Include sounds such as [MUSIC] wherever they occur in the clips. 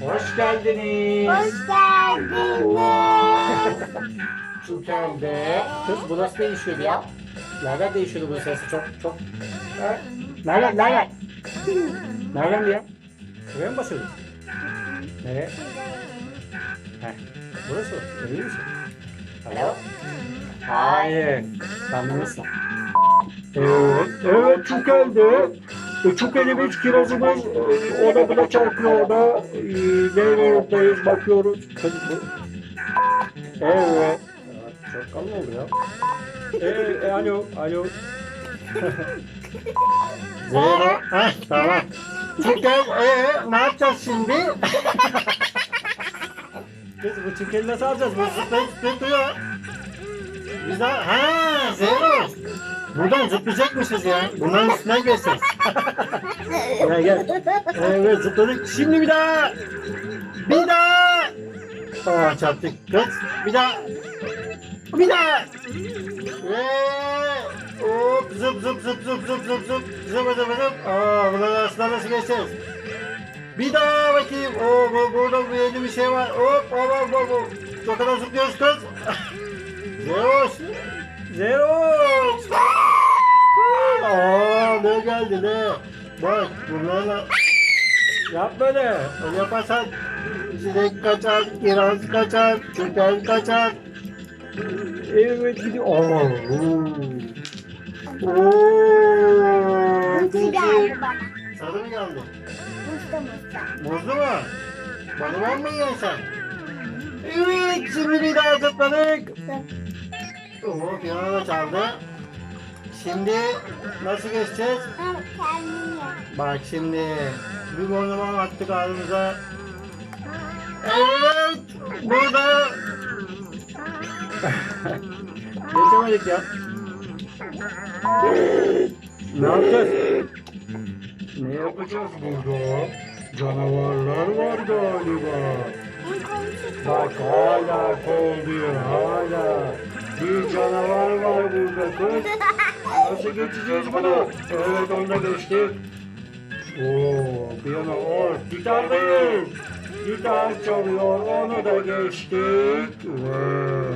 Hoş geldiniz. Hoş geldiniz. Çükelde. Kız bu nasıl değişiyordu ya? Nereden değişiyordu bu ses? Çok çok. Ha? Nereden? Nereden? [LAUGHS] Nereden ya? Buraya mı basıyordun? Nereye? Heh. Burası mı? Emin misin? Alo? Hayır. Sanmışsın. Evet, evet Çükelde. E, Çükele'miz kirazımız e, ona buna çarpıyor ona. E, Neyro'dayız bakıyoruz. Kız bu. Evet. Çok kalın oldu ya. Ee, e, alo, alo. [LAUGHS] Zeyno. Heh, tamam. Çükel, ee, ne yapacağız şimdi? [LAUGHS] Kız bu çükeli nasıl alacağız? Bu zıplayıp zıplayıp duruyor. Biz daha, ha Zeyno. Buradan zıplayacakmışız ya. Bunların üstüne geçeceğiz. [LAUGHS] gel gel. Evet zıpladık. Şimdi bir daha. Bir daha. Aa çarptık. Kız bir daha. Bir daha. Ve hop zıp zıp zıp zıp zıp zıp zıp zıp zıp zıp. Aa bunların arasından nasıl geçeceğiz? Bir daha bakayım. Oo bu, burada bir yeni bir şey var. Hop hop hop hop. Ne kadar zıplıyoruz kız. [LAUGHS] Zeroş. Zeroş. Aa ne geldi ne? Bak bunlarla Yap böyle. Öyle yaparsan sinek kaçar, kiraz kaçar, çökel kaçar. Evet gidiyor. Oo. Oo. Mutlu geldi bana. Sana mı geldi? Mutlu mutlu. Muzlu mu? Bana mı yiyorsun sen? Evet şimdi daha zıpladık. Oo piyano da çaldı. Şimdi nasıl geçeceğiz? Bak şimdi bir boynuma attık ağzımıza. Evet burada. [LAUGHS] Geçemedik ya. ne yapacağız? Ne yapacağız burada? Canavarlar var galiba. Bak hala kolluyor hala. Bir canavar var burada kız. Nasıl geçeceğiz bunu? Evet onu da geçtik. Oo, piyano or, gitardayız. Gitar çalıyor, onu da geçtik. Ve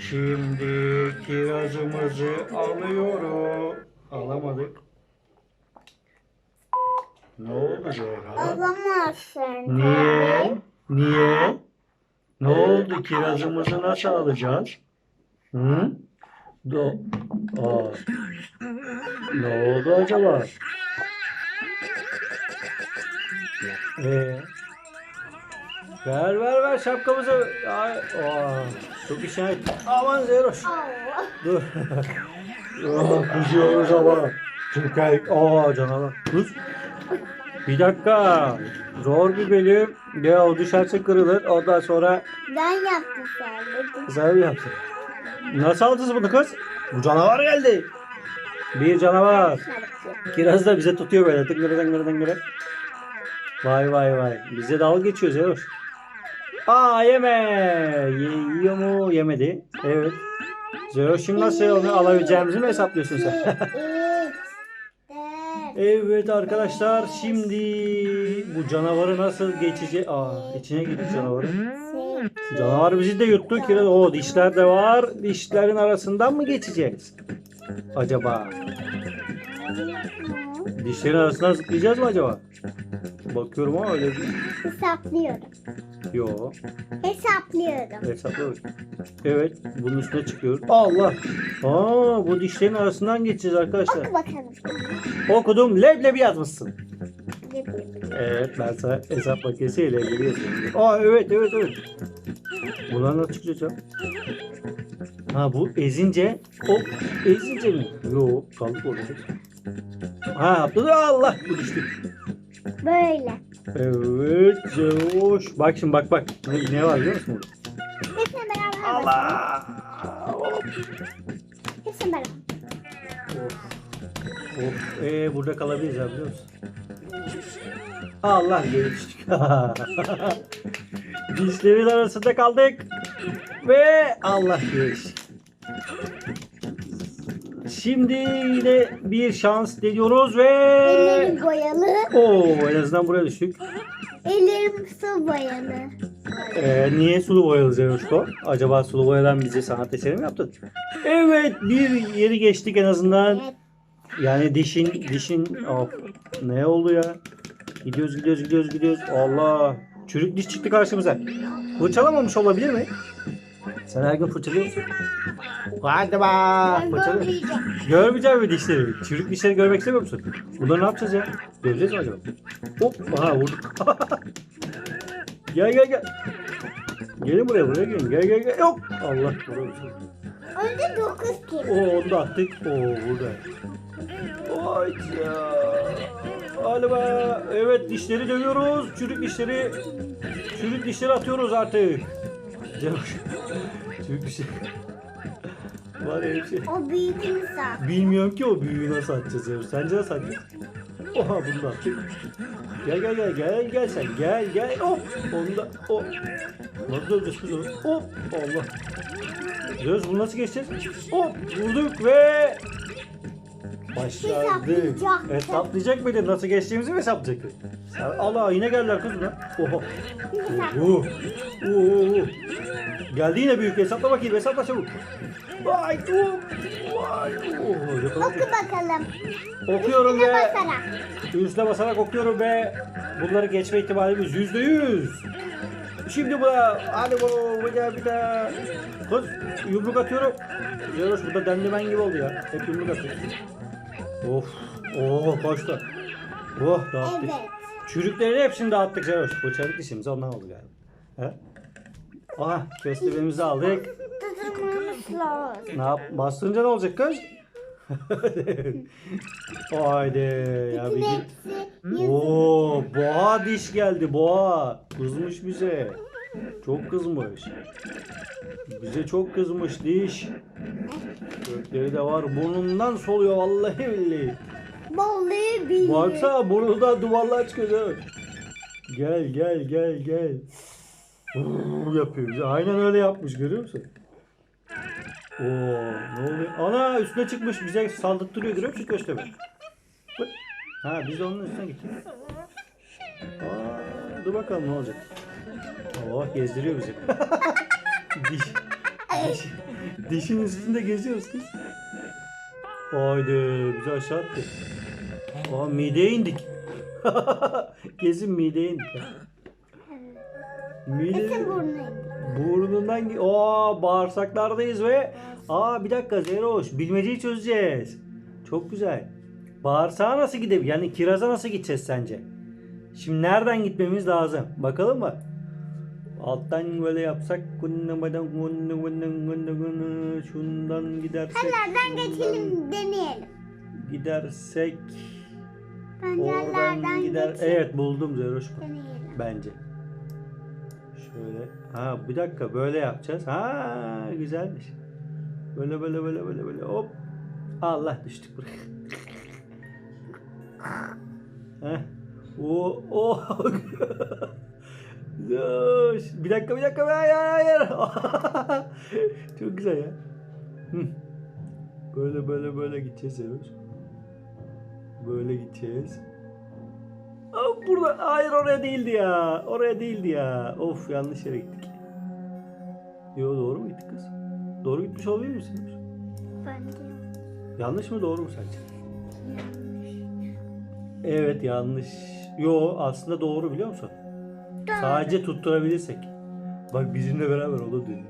şimdi kirazımızı alıyoruz. Alamadık. Ne oldu Zehra? alamazsın. Niye? Niye? Ne oldu? Kirazımızı nasıl alacağız? Hı? Do Aa. Ne oldu acaba? Ee? Ver ver ver şapkamızı. Ay, aa, çok işaret. Aman Zeroş. Dur. [LAUGHS] Aa, kızıyoruz ama. Çünkü aa canavar. Kız. Bir dakika. Zor bir bölüm. Ya o düşerse kırılır. Ondan sonra Ben yaptım sen mi yapsın? Nasıl alacağız bunu kız? Bu canavar geldi. Bir canavar. Kiraz da bize tutuyor böyle. Tıngırı tıngırı tıngırı. Vay vay vay. Bize dalga geçiyor Zeroş. Aa yeme. Ye- yiyor mu? Yemedi. Evet. Zeroş şimdi nasıl onu alabileceğimizi mi hesaplıyorsun sen? [LAUGHS] Evet arkadaşlar şimdi bu canavarı nasıl geçecek? Aa içine girdi canavarı. Canavar bizi de yuttu ki o dişler de var. Dişlerin arasından mı geçeceğiz? Acaba dişlerin arasından zıplayacağız mı acaba? Bakıyorum ama öyle bir Hesaplıyorum. yok. Hesaplıyorum. Hesaplıyoruz. Evet bunun üstüne çıkıyoruz. Allah! Aa bu dişlerin arasından geçeceğiz arkadaşlar. Oku bakalım. Okudum leblebi yazmışsın. Evet ben sana hesap makinesiyle ilgili yazıyorum. Aa evet evet evet. Bunlar nasıl çıkacak? Ha bu ezince o ezince mi? Yok kaldık orada. Ha atladı Allah. Böyle. Evet Zeus. Bak şimdi bak bak. Ne, ne var biliyor musun burada? Hepsine beraber. Allah. Hepsine beraber. Of. Of. Ee, burada kalabiliriz ya biliyor musun? Allah geri düştük. [LAUGHS] Dişlerin arasında kaldık. Ve Allah geri düştük. Şimdi yine bir şans deniyoruz ve... Ellerim boyalı. Oo, en azından buraya düştük. Ellerim su boyalı. Ee, niye sulu boyalı Zeynuşko? Acaba sulu boyadan bize sanat eseri mi yaptın? Evet bir yeri geçtik en azından. Evet. Yani dişin dişin of, ne oldu ya? Gidiyoruz gidiyoruz gidiyoruz gidiyoruz. Allah çürük diş çıktı karşımıza. Fırçalamamış olabilir mi? Sen her gün fırçalıyor musun? Hadi Fırçalıyor. görmeyeceğim. Mi dişleri? Çürük dişleri görmek istemiyor musun? Bunları ne yapacağız ya? Göreceğiz mi acaba? Hop. Aha vurduk. [LAUGHS] gel gel gel. Gelin buraya buraya gelin. Gel gel gel. Yok. Allah korusun. Önce dokuz kere. Oo onu da attık. Oo burada. Vay ya. Hadi be. Evet dişleri dövüyoruz. Çürük dişleri. Çürük dişleri atıyoruz artık. Çürük dişleri. Var ya bir şey. O büyük insan. Bilmiyorum ki o büyüğü nasıl atacağız ya. Sence nasıl atacağız? Oha attık. Gel gel gel gel gel sen gel gel hop onu da hop. Nasıl döveceğiz kız onu? Allah. Diyoruz bunu nasıl geçeceğiz? Hop vurduk ve. Hesaplayacaktım. Hesaplayacak mıydın? Nasıl geçtiğimizi mi hesaplayacaktık? Sen- Allah yine geldiler kız buna. Oha. Oo. Oo. Geldi yine büyük hesapla bakayım hesapla çabuk. Vay hop. Vay. Yakaladık. Oku bakalım. Okuyorum Üstüne ve basarak. üstüne basarak okuyorum ve bunları geçme ihtimalimiz yüzde yüz. Şimdi bu hadi bu bir daha bir daha. Kız yumruk atıyorum. Yaroş bu da dendimen gibi oldu ya. Hep yumruk atıyor. Of. Oh koştu. Oh dağıttık. Evet. Çürüklerin hepsini dağıttık Zeroş. Bu çarık dişimiz ondan oldu galiba. He? Aha köstebeğimizi aldık. Ne yap? Bastırınca ne olacak kız? [LAUGHS] Haydi ya bir yüzüm. Oo, boğa diş geldi boğa. Kızmış bize. Çok kızmış. Bize çok kızmış diş. Kökleri de var. Burnundan soluyor vallahi billahi. Balığı büyük. Baksana burnundan duvarlar çıkıyor. Gel gel gel gel. Yapıyor. Aynen öyle yapmış görüyor musun? Oo, ne oluyor? Ana üstüne çıkmış bize saldırtırıyor görüyor musun köstebe? Ha biz de onun üstüne gittik. Aa, dur bakalım ne olacak. Oh gezdiriyor bizi. [LAUGHS] Diş, diş, dişin üstünde geziyoruz kız. Haydi bizi aşağı attı. Aa mideye indik. [LAUGHS] Kesin mideye indik. Mide... Burnuydu. Burnundan Aa bağırsaklardayız ve aa bir dakika Zeroş bilmeceyi çözeceğiz. Çok güzel. Bağırsağa nasıl gidebilir? Yani kiraza nasıl gideceğiz sence? Şimdi nereden gitmemiz lazım? Bakalım mı? Alttan böyle yapsak şundan gidersek şundan geçelim deneyelim. gidersek oradan Pencerelerden gider. geçelim. Evet buldum Zeroş. Deneyelim. Bence. Şöyle. Ha bir dakika böyle yapacağız. Ha güzelmiş. Böyle böyle böyle böyle böyle hop. Allah düştük buraya. [LAUGHS] Heh. O o. [LAUGHS] Bir dakika bir dakika hayır hayır. [LAUGHS] Çok güzel ya. Böyle böyle böyle gideceğiz. Böyle gideceğiz. Aa, burada hayır oraya değildi ya. Oraya değildi ya. Of yanlış yere gittik. Yo doğru mu gittik kız? Doğru gitmiş olabilir misin? Bence. Yanlış mı doğru mu sence? Evet yanlış. Yo aslında doğru biliyor musun? Sadece tutturabilirsek. Bak bizimle beraber o da dönüyor.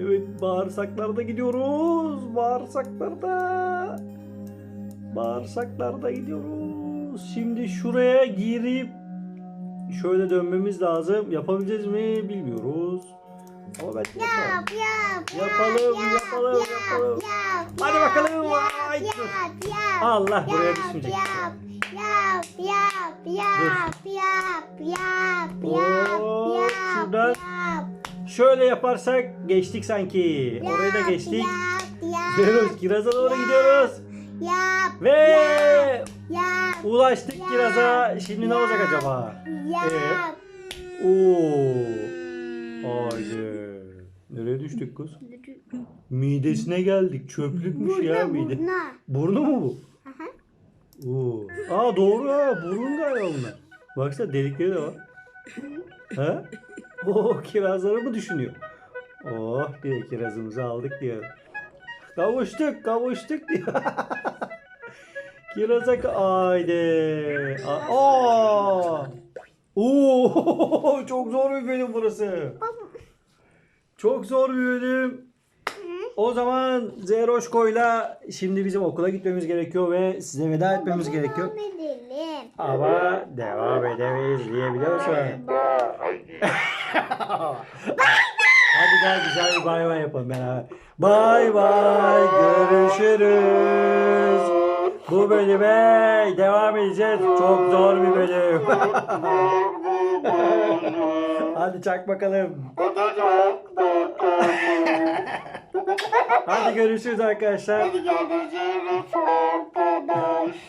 Evet bağırsaklarda gidiyoruz. Bağırsaklarda. Bağırsaklarda gidiyoruz. Şimdi şuraya girip şöyle dönmemiz lazım. Yapabileceğiz mi bilmiyoruz. Ama belki yapalım. Yap yap yap. Yapalım, yap, yapalım, yap, yapalım. Yap, Hadi yap, bakalım, Yap, vay, yap, dur. yap, Allah, buraya yap, düşmeyecek. Yap yap yap yap yap yap yap Oo, yap şuradan yap. Şöyle yaparsak geçtik sanki. Orayı da Yap, geçtik. Yap yap. Gidiyoruz. Kiraz'a doğru gidiyoruz. Yap. Ve Yap. Yap. Ulaştık Kiraz'a. Şimdi ne olacak acaba? Yap. Oo. Haydi. Nereye düştük kız? Midesine geldik. Çöplükmüş ya Burada mide. burada. Burnu mu bu? Aha. Oo. Aa doğru ha. Burun galiba bunlar. Baksana delikleri de var. ha? Oo kirazları mı düşünüyor? Oh diye kirazımızı aldık diyor. Kavuştuk kavuştuk diyor. [LAUGHS] Kiraza ka- haydi. A- Aa! Oo [LAUGHS] çok zor bir bölüm burası. Çok zor bir bölüm. O zaman Zeroşko'yla şimdi bizim okula gitmemiz gerekiyor ve size veda etmemiz gerekiyor. Devam edelim. Ama devam edemeyiz diyebiliyorsun. [LAUGHS] Hadi gel güzel bir bay bay yapalım beraber. Bay bay görüşürüz. Bu bölüme devam edeceğiz. Çok zor bir bölüm. Hadi çak bakalım. Hadi görüşürüz arkadaşlar. Hadi görüşürüz arkadaşlar.